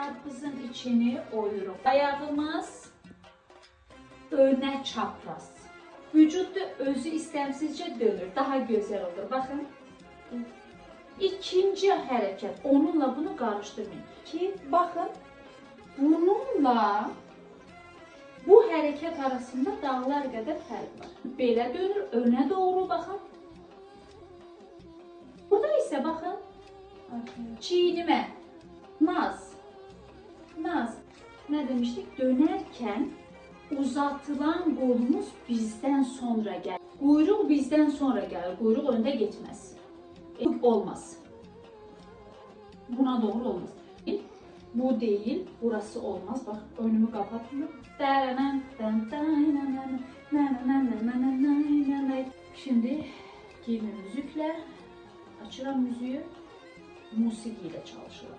karpuzun içini oyuruq. Ayağımız önə çapraz. Vücut da özü istemsizce dönür. Daha güzel olur. Bakın. İkinci hareket. Onunla bunu karıştırmayın. Ki bakın. Bununla bu hareket arasında dağlar kadar fark var. Belə dönür. Öne doğru bakın. Burada ise bakın. Çiğnime. Naz. Naz. Ne demiştik? Dönerken uzatılan kolumuz bizden sonra gel. Kuyruk bizden sonra gelir. Kuyruk önde geçmez. E, olmaz. Buna doğru olmaz. Bu değil, burası olmaz. Bak önümü kapatmıyorum. Şimdi giyimi müzikle, açıram müziği, musikiyle çalışıyorum.